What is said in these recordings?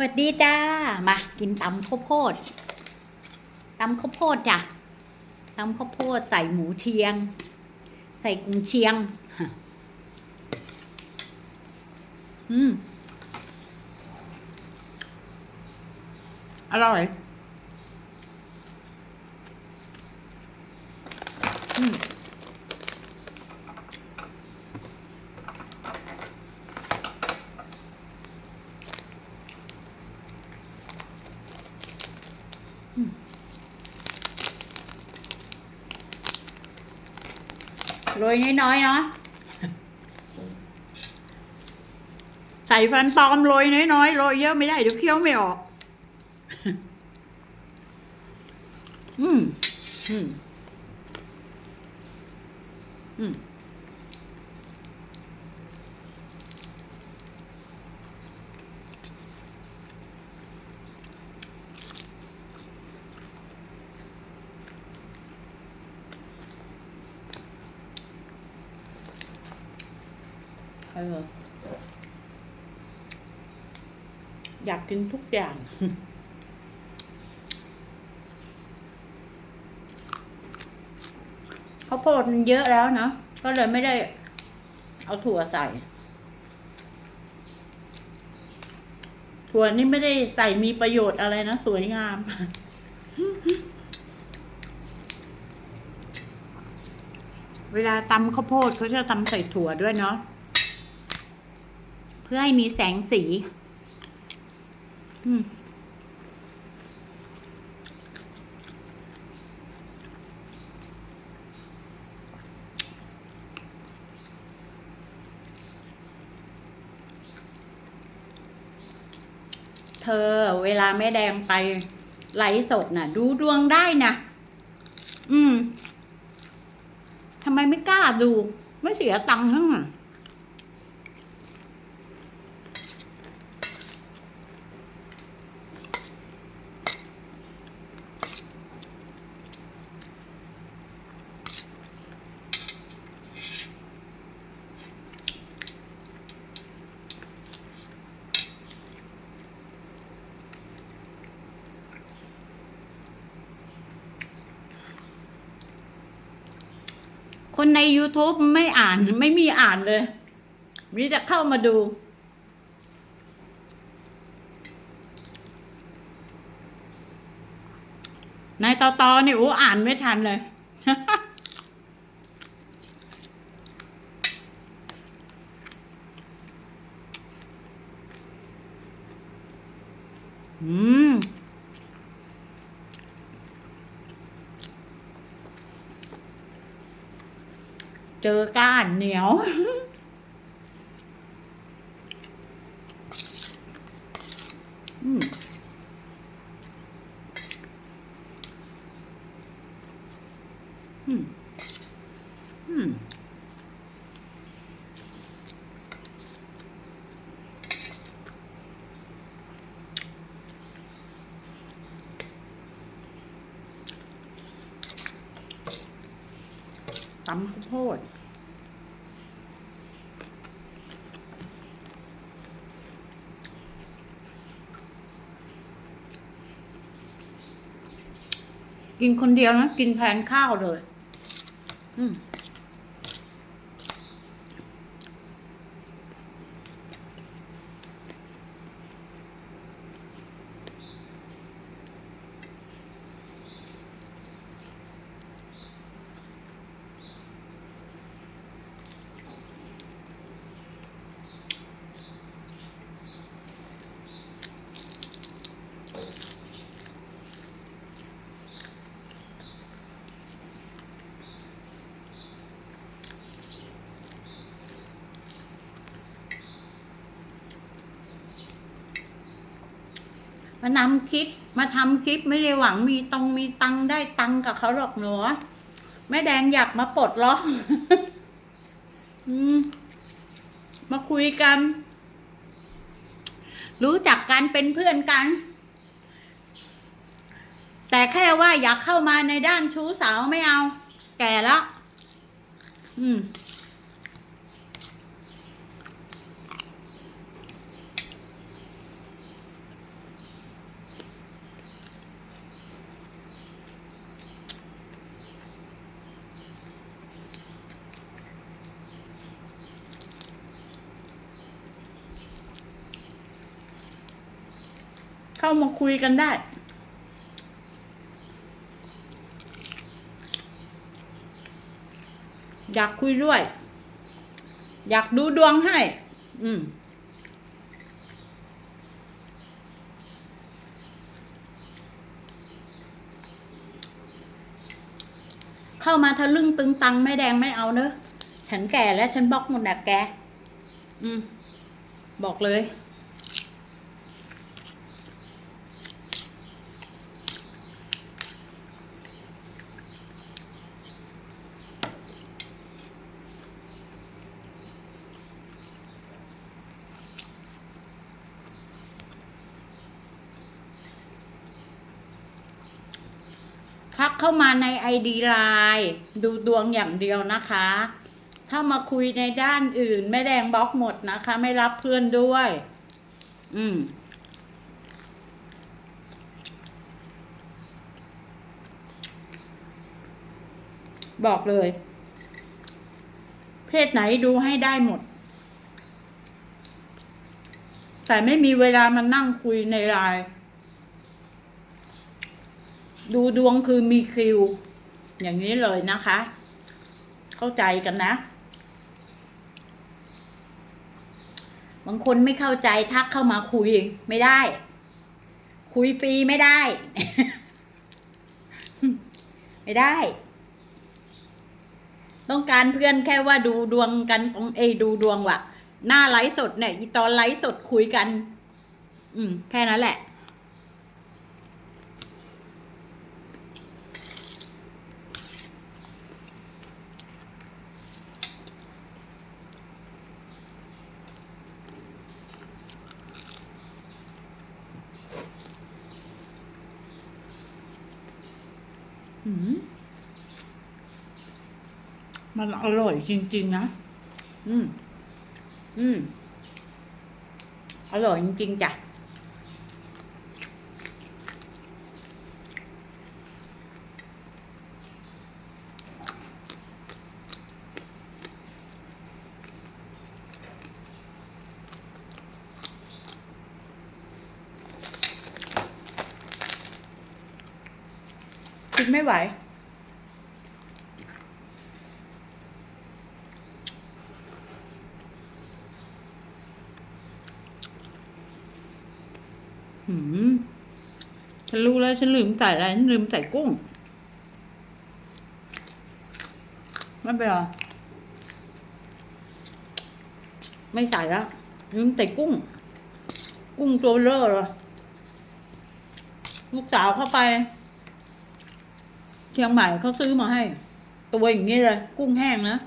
วัสดีจ้า มากินตำข้าวโพดตำข้าวโพดจ้ะตำข้าวโพดใส่หมูเชียง ใส่กุ้งเชียง อืม อร่อย อืม ยน้อยๆเนาะใส่ฟันปลอมโรยน้อยๆโรยเยอะไม่ได้เดี๋ยวเคี้ยวไม่ออก อืม อืม อืม ออ อยากกินทุกอย่าง ข้าวโพดมันเยอะแล้วเนาะก็เลยไม่ได้เอาถั่วใส่ ถั่วนี่ไม่ได้ใส่มีประโยชน์อะไรนะ สวยงามเวลาตำข้าวโพดเขาจะตำใส่ถั่วด้วยเนาะเพื่อให้มีแสงสีเธอเวลาแม่แดงไปไลฟ์สดน่ะ ดูดวงได้นะอืมทำไมไม่กล้าดู ไม่เสียตังค์ทั้งนั้น คนใน YouTube ไม่อ่านไม่มีอ่านเลย มีแต่เข้ามาดูในตอตอนี่โอ้อ่านไม่ทันเลย อืม เจอก้านเหนียว อืม อืม อืม ตำข้าวโพดกินคนเดียวนะ กินแทนข้าวเลย อืม มานำคลิปมาทำคลิปไม่ได้หวังมีตรงมีตังได้ตังกับเขาหรอกหนูแม่แดงอยากมาปลดล็อกอืมมาคุยกัน รู้จักกันเป็นเพื่อนกัน แต่แค่ว่าอยากเข้ามาในด้านชู้สาวไม่เอา แก่แล้วอืม เข้ามาคุยกันได้ อยากคุยด้วย อยากดูดวงให้ อืมเข้ามาทะลึ่งตึงตังไม่แดงไม่เอาเนอะ ฉันแก่แล้วฉันบล็อกหมดแหละแก อืม บอกเลย ทักเข้ามาในไอดีไลน์ดูดวงอย่างเดียวนะคะ ถ้ามาคุยในด้านอื่นไม่แดงบล็อกหมดนะคะ ไม่รับเพื่อนด้วย อืมบอกเลย เพศไหนดูให้ได้หมด แต่ไม่มีเวลามานั่งคุยในไลน์ ดูดวงคือมีคิว อย่างนี้เลยนะคะ เข้าใจกันนะ บางคนไม่เข้าใจทักเข้ามาคุยไม่ได้ คุยฟรีไม่ได้ ไม่ได้ ต้องการเพื่อนแค่ว่าดูดวงกันตรงเอดูดวงว่ะ หน้าไลฟ์สดเนี่ยตอนไลฟ์สดคุยกัน อืม แค่นั้นแหละ มันอร่อยจริง ๆ นะ อืม อืม อร่อยจริงๆจ้ะ ไม่ไหว หืม ฉันรู้แล้ว ฉันลืมใส่อะไร ฉันลืมใส่กุ้ง ไม่เป็นไรไม่ใส่แล้วลืมใส่กุ้ง กุ้งตัวเบลอเลยลูกสาวเข้าไป ชียงใหม่เขาซื้อมาให้ ตัวอย่างนี้เลย กุ้งแห้งนะ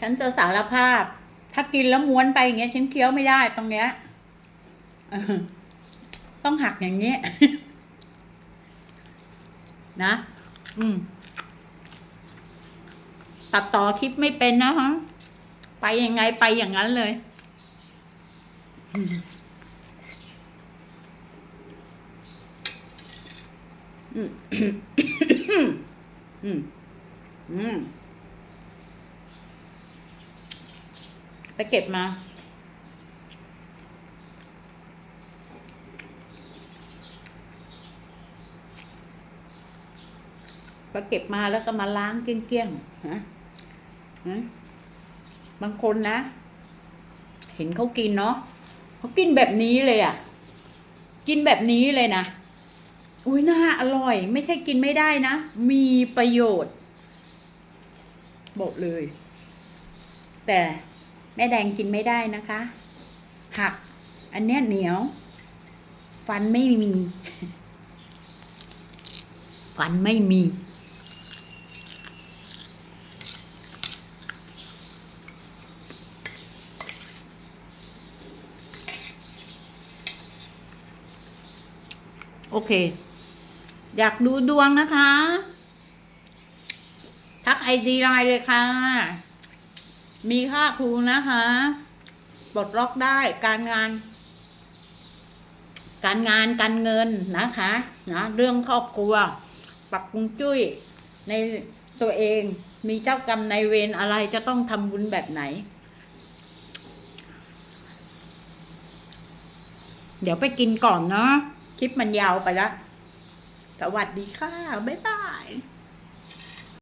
ฉันจะสารภาพ ถ้ากินแล้วม้วนไปอย่างเงี้ยฉันเคี้ยวไม่ได้ตรงเนี้ยต้องหักอย่างเงี้ยนะ อืม ตัดต่อคลิปไม่เป็นนะฮะไปยังไงไปอย่างนั้นเลย อืม อืม อืม ไปเก็บมา ไปเก็บมาแล้วก็มาล้างเกลี้ยงๆนะนะบางคนนะ เห็นเขากินเนาะเขากินแบบนี้เลยอะ่ะ กินแบบนี้เลยนะ อุ้ยน่าอร่อย ไม่ใช่กินไม่ได้นะ มีประโยชน์ บอกเลย แต่แม่แดงกินไม่ได้นะคะ หัก อันเนี้ยเหนียว ฟันไม่มี ฟันไม่มี โอเค อยากดูดวงนะคะ ทักไอดีไลน์เลยค่ะ มีค่าครูนะคะปลดล็อกได้การงาน การงานการเงินนะคะนะเรื่องครอบครัว ปรับปรุงจุ้ยในตัวเองมีเจ้ากรรมในเวรอะไรจะต้องทำบุญแบบไหน เดี๋ยวไปกินก่อนเนาะคลิปมันยาวไปล้วสวัสดีค่ะ บ๊ายบาย